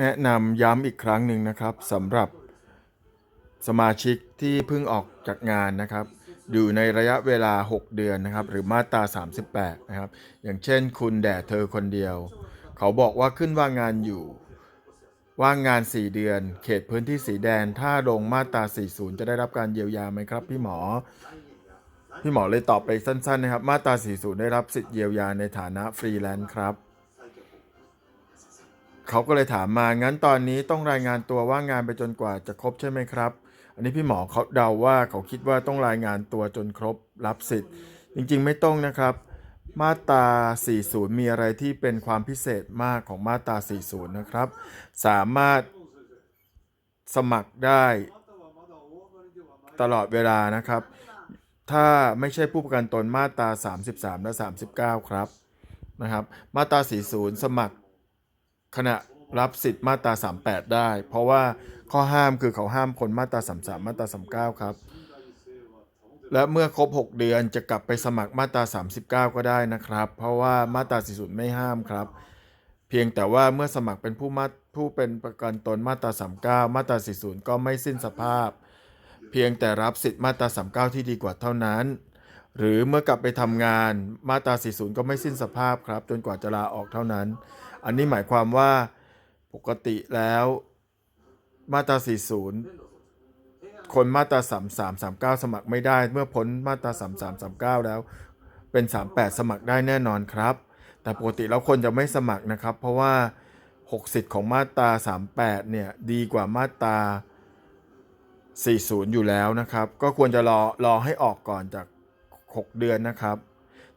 แนะนำย้ำอีกครั้งหนึ่งนะครับสำหรับสมาชิกที่เพิ่งออกจากงานนะครับ อยู่ในระยะเวลา 6 เดือนนะครับ หรือมาตรา 38 นะครับ อย่างเช่นคุณแด่เธอคนเดียว เขาบอกว่าขึ้นว่างงานอยู่ ว่างงาน 4 เดือน เขตพื้นที่สีแดงถ้าลงมาตรา 40 จะได้รับการเยียวยาไหมครับ พี่หมอ พี่หมอเลยตอบไปสั้น ๆ นะครับ มาตรา 40 ได้รับสิทธิเยียวยาในฐานะฟรีแลนซ์ครับ เขาก็เลยถามมางั้นตอนนี้ต้องรายงานตัวว่างงานไปจนกว่าจะครบใช่ไหมครับ อันนี้พี่หมอเขาเดาว่าเขาคิดว่าต้องรายงานตัวจนครบรับสิทธิ์ จริงๆไม่ต้องนะครับ มาตรา 40 มีอะไรที่เป็นความพิเศษมากของมาตรา 40 นะครับ สามารถสมัครได้ตลอดเวลานะครับ ถ้าไม่ใช่ผู้ประกันตนมาตรา 33 และ 39 ครับนะครับ มาตรา 40 สมัคร ขณะรับสิทธิ์มาตรา 38 ได้ เพราะว่าข้อห้ามคือเขาห้ามคนมาตรา 33 มาตรา 39 ครับ และเมื่อครบ 6 เดือนจะกลับไปสมัครมาตรา 39 ก็ได้นะครับ เพราะว่ามาตรา 40 ไม่ห้ามครับ เพียงแต่ว่าเมื่อสมัครเป็นผู้มาผู้เป็นประกันตนมาตรา 39 มาตรา 40 ก็ไม่สิ้นสภาพ เพียงแต่รับสิทธิ์มาตรา 39 ที่ดีกว่าเท่านั้น หรือเมื่อกลับไปทำงานมาตรา 40 ก็ไม่สิ้นสภาพครับ จนกว่าจะลาออกเท่านั้น อันนี้หมายความว่าปกติแล้วมาตรา 40 คนมาตรา 33 39 สมัครไม่ได้ เมื่อพ้นมาตรา 33 39 แล้ว เป็น 38 สมัครได้แน่นอนครับ แต่ปกติแล้วคนจะไม่สมัครนะครับ เพราะว่า 60 ของมาตรา 38 เนี่ยดีกว่ามาตรา 40 อยู่แล้วนะครับ ก็ควรจะรอรอให้ออกก่อนจาก 6 เดือนนะครับ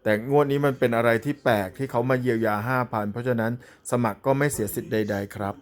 แต่งวดนี้มันเป็นอะไรที่แปลกที่เขามาเยียวยา 5,000 เพราะฉะนั้นสมัครก็ไม่เสียสิทธิ์ใด ๆ ครับ